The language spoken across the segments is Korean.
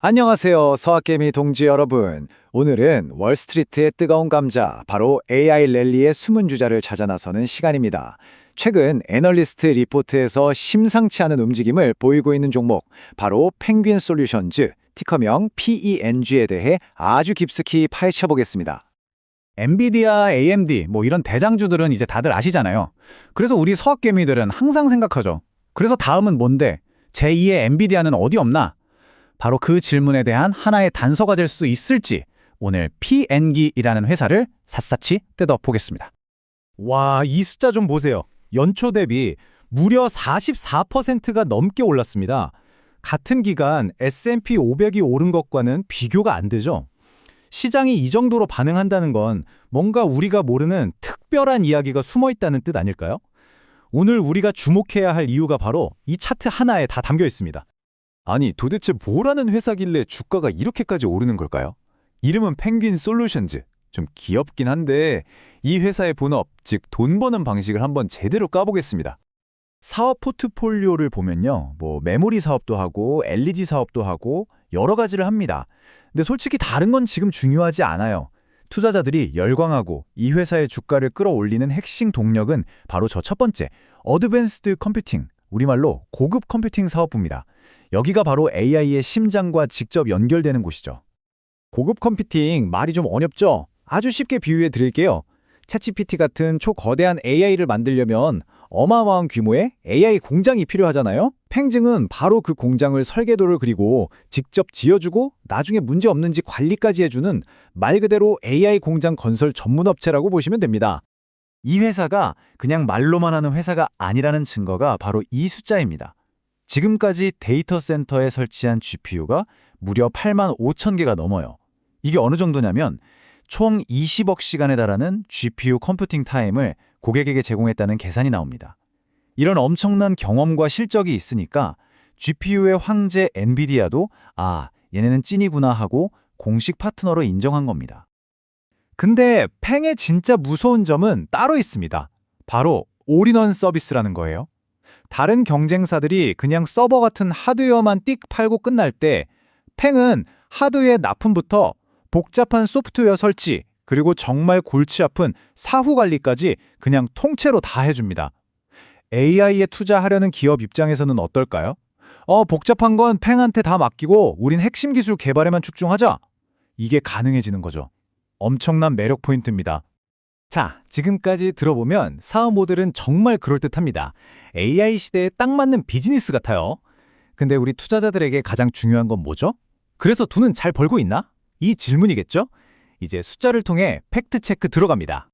안녕하세요, 서학개미 동지 여러분. 오늘은 월스트리트의 뜨거운 감자, 바로 AI 랠리의 숨은 주자를 찾아 나서는 시간입니다. 최근 애널리스트 리포트에서 심상치 않은 움직임을 보이고 있는 종목, 바로 펭귄 솔루션즈, 티커명 PENG에 대해 아주 깊숙이 파헤쳐 보겠습니다. 엔비디아, AMD 뭐 이런 대장주들은 이제 다들 아시잖아요. 그래서 우리 서학개미들은 항상 생각하죠. 그래서 다음은 뭔데? 제2의 엔비디아는 어디 없나? 바로 그 질문에 대한 하나의 단서가 될 수 있을지 오늘 PN기이라는 회사를 샅샅이 뜯어보겠습니다. 와, 이 숫자 좀 보세요. 연초 대비 무려 44%가 넘게 올랐습니다. 같은 기간 S&P 500이 오른 것과는 비교가 안 되죠. 시장이 이 정도로 반응한다는 건 뭔가 우리가 모르는 특별한 이야기가 숨어 있다는 뜻 아닐까요? 오늘 우리가 주목해야 할 이유가 바로 이 차트 하나에 다 담겨 있습니다. 아니 도대체 뭐라는 회사길래 주가가 이렇게까지 오르는 걸까요? 이름은 펭귄 솔루션즈. 좀 귀엽긴 한데 이 회사의 본업, 즉 돈 버는 방식을 한번 제대로 까보겠습니다. 사업 포트폴리오를 보면요. 뭐 메모리 사업도 하고 LED 사업도 하고 여러 가지를 합니다. 근데 솔직히 다른 건 지금 중요하지 않아요. 투자자들이 열광하고 이 회사의 주가를 끌어올리는 핵심 동력은 바로 저 첫 번째, 어드밴스드 컴퓨팅, 우리말로 고급 컴퓨팅 사업부입니다. 여기가 바로 AI의 심장과 직접 연결되는 곳이죠. 고급 컴퓨팅 말이 좀 어렵죠? 아주 쉽게 비유해 드릴게요. 챗GPT 같은 초거대한 AI를 만들려면 어마어마한 규모의 AI 공장이 필요하잖아요? 팽증은 바로 그 공장을 설계도를 그리고 직접 지어주고 나중에 문제 없는지 관리까지 해주는 말 그대로 AI 공장 건설 전문업체라고 보시면 됩니다. 이 회사가 그냥 말로만 하는 회사가 아니라는 증거가 바로 이 숫자입니다. 지금까지 데이터 센터에 설치한 GPU가 무려 8만 5천 개가 넘어요. 이게 어느 정도냐면 총 20억 시간에 달하는 GPU 컴퓨팅 타임을 고객에게 제공했다는 계산이 나옵니다. 이런 엄청난 경험과 실적이 있으니까 GPU의 황제 엔비디아도 아, 얘네는 찐이구나 하고 공식 파트너로 인정한 겁니다. 근데 팽의 진짜 무서운 점은 따로 있습니다. 바로 올인원 서비스라는 거예요. 다른 경쟁사들이 그냥 서버 같은 하드웨어만 띡 팔고 끝날 때 팽은 하드웨어 납품부터 복잡한 소프트웨어 설치 그리고 정말 골치 아픈 사후 관리까지 그냥 통째로 다 해줍니다. AI에 투자하려는 기업 입장에서는 어떨까요? 어, 복잡한 건 팽한테 다 맡기고 우린 핵심 기술 개발에만 집중하자. 이게 가능해지는 거죠. 엄청난 매력 포인트입니다. 자, 지금까지 들어보면 사업 모델은 정말 그럴듯합니다. AI 시대에 딱 맞는 비즈니스 같아요. 근데 우리 투자자들에게 가장 중요한 건 뭐죠? 그래서 돈은 잘 벌고 있나? 이 질문이겠죠? 이제 숫자를 통해 팩트체크 들어갑니다.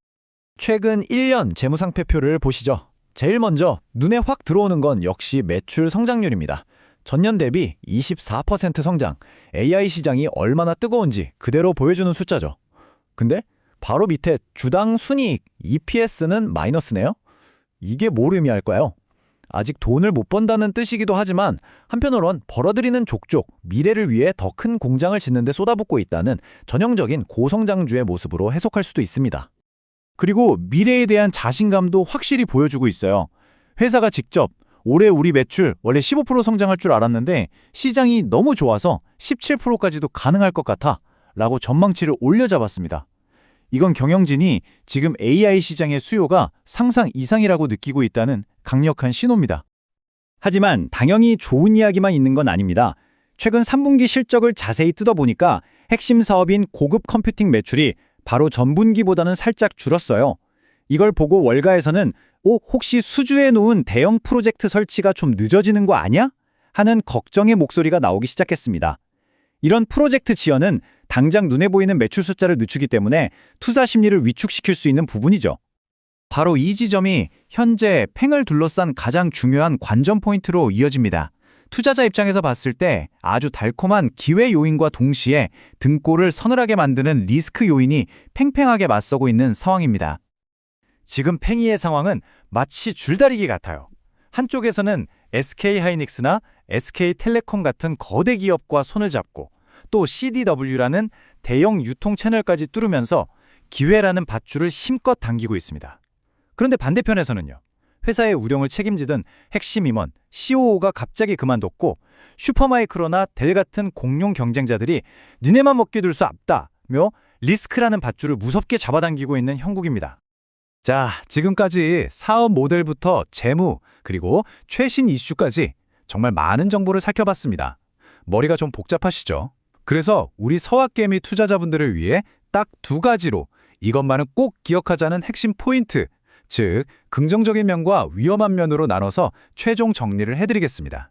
최근 1년 재무상태표를 보시죠. 제일 먼저 눈에 확 들어오는 건 역시 매출 성장률입니다. 전년 대비 24% 성장, AI 시장이 얼마나 뜨거운지 그대로 보여주는 숫자죠. 근데 바로 밑에 주당 순이익 EPS는 마이너스네요. 이게 뭘 의미할까요? 아직 돈을 못 번다는 뜻이기도 하지만 한편으론 벌어들이는 족족 미래를 위해 더 큰 공장을 짓는 데 쏟아붓고 있다는 전형적인 고성장주의 모습으로 해석할 수도 있습니다. 그리고 미래에 대한 자신감도 확실히 보여주고 있어요. 회사가 직접 올해 우리 매출 원래 15% 성장할 줄 알았는데 시장이 너무 좋아서 17%까지도 가능할 것 같아 라고 전망치를 올려잡았습니다. 이건 경영진이 지금 AI 시장의 수요가 상상 이상이라고 느끼고 있다는 강력한 신호입니다. 하지만 당연히 좋은 이야기만 있는 건 아닙니다. 최근 3분기 실적을 자세히 뜯어보니까 핵심 사업인 고급 컴퓨팅 매출이 바로 전분기보다는 살짝 줄었어요. 이걸 보고 월가에서는 오, 혹시 수주해 놓은 대형 프로젝트 설치가 좀 늦어지는 거 아니야? 하는 걱정의 목소리가 나오기 시작했습니다. 이런 프로젝트 지연은 당장 눈에 보이는 매출 숫자를 늦추기 때문에 투자 심리를 위축시킬 수 있는 부분이죠. 바로 이 지점이 현재 팽을 둘러싼 가장 중요한 관전 포인트로 이어집니다. 투자자 입장에서 봤을 때 아주 달콤한 기회 요인과 동시에 등골을 서늘하게 만드는 리스크 요인이 팽팽하게 맞서고 있는 상황입니다. 지금 팽이의 상황은 마치 줄다리기 같아요. 한쪽에서는 SK하이닉스나 SK텔레콤 같은 거대 기업과 손을 잡고 또 CDW라는 대형 유통 채널까지 뚫으면서 기회라는 밧줄을 힘껏 당기고 있습니다. 그런데 반대편에서는요. 회사의 우령을 책임지던 핵심 임원 COO가 갑자기 그만뒀고 슈퍼마이크로나 델 같은 공룡 경쟁자들이 니네만 먹게 둘 수 없다며 리스크라는 밧줄을 무섭게 잡아당기고 있는 형국입니다. 자, 지금까지 사업 모델부터 재무, 그리고 최신 이슈까지 정말 많은 정보를 살펴봤습니다. 머리가 좀 복잡하시죠? 그래서 우리 서학개미 투자자분들을 위해 딱 두 가지로 이것만은 꼭 기억하자는 핵심 포인트, 즉 긍정적인 면과 위험한 면으로 나눠서 최종 정리를 해드리겠습니다.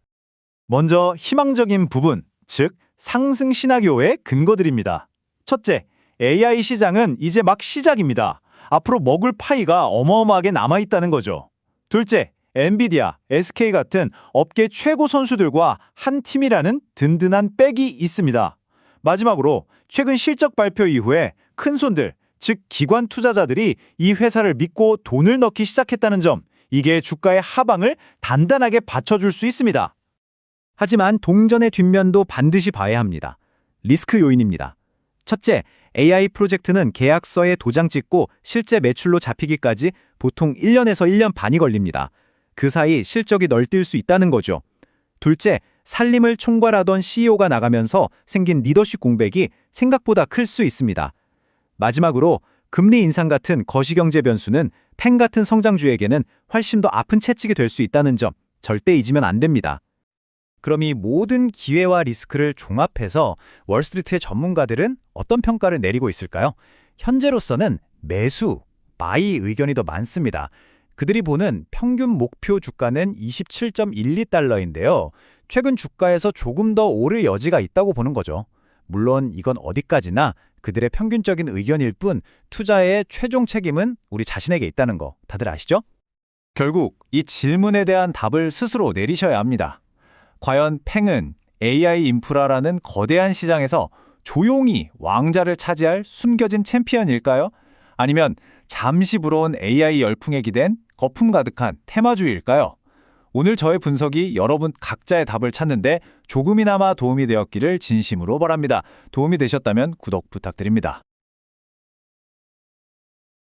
먼저 희망적인 부분, 즉 상승 시나리오의 근거들입니다. 첫째, AI 시장은 이제 막 시작입니다. 앞으로 먹을 파이가 어마어마하게 남아있다는 거죠. 둘째, 엔비디아, SK 같은 업계 최고 선수들과 한 팀이라는 든든한 백이 있습니다. 마지막으로 최근 실적 발표 이후에 큰 손들, 즉 기관 투자자들이 이 회사를 믿고 돈을 넣기 시작했다는 점, 이게 주가의 하방을 단단하게 받쳐줄 수 있습니다. 하지만 동전의 뒷면도 반드시 봐야 합니다. 리스크 요인입니다. 첫째, AI 프로젝트는 계약서에 도장 찍고 실제 매출로 잡히기까지 보통 1년에서 1년 반이 걸립니다. 그 사이 실적이 널뛸 수 있다는 거죠. 둘째, 살림을 총괄하던 CEO가 나가면서 생긴 리더십 공백이 생각보다 클 수 있습니다. 마지막으로 금리 인상 같은 거시경제 변수는 펜 같은 성장주에게는 훨씬 더 아픈 채찍이 될 수 있다는 점 절대 잊으면 안 됩니다. 그럼 이 모든 기회와 리스크를 종합해서 월스트리트의 전문가들은 어떤 평가를 내리고 있을까요? 현재로서는 매수, 바이 의견이 더 많습니다. 그들이 보는 평균 목표 주가는 27.12달러인데요. 최근 주가에서 조금 더 오를 여지가 있다고 보는 거죠. 물론 이건 어디까지나 그들의 평균적인 의견일 뿐 투자의 최종 책임은 우리 자신에게 있다는 거 다들 아시죠? 결국 이 질문에 대한 답을 스스로 내리셔야 합니다. 과연 팽은 AI 인프라라는 거대한 시장에서 조용히 왕자를 차지할 숨겨진 챔피언일까요? 아니면 잠시 불어온 AI 열풍에 기댄 거품 가득한 테마주의일까요? 오늘 저의 분석이 여러분 각자의 답을 찾는데 조금이나마 도움이 되었기를 진심으로 바랍니다. 도움이 되셨다면 구독 부탁드립니다.